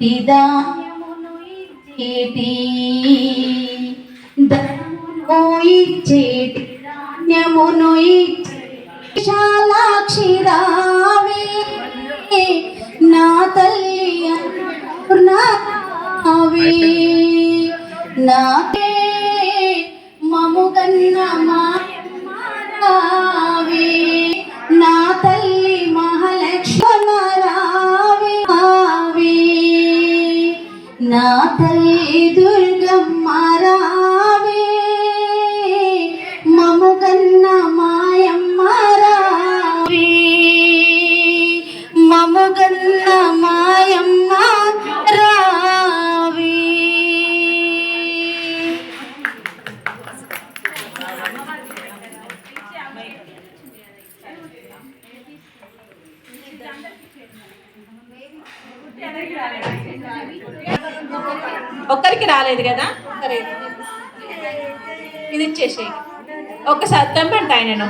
ఇదాయమును ఇచ్చేటి ధనమును ఇచ్చేటి ధాన్యమును ఇచ్చేటి విశాలాక్షి నా తల్లి అన్నపూర్ణావే నాకే మముగన్న మా నా తల్లి దుర్గమ్మ రావే. మముగన్న మాయమ్మ రావే. మముగన్న మాయమ్మ రావే. ఒక్కరికి రాలేదు కదా? ఇది ఇచ్చేసేయి. ఒక్కసారి తెంపండి నేను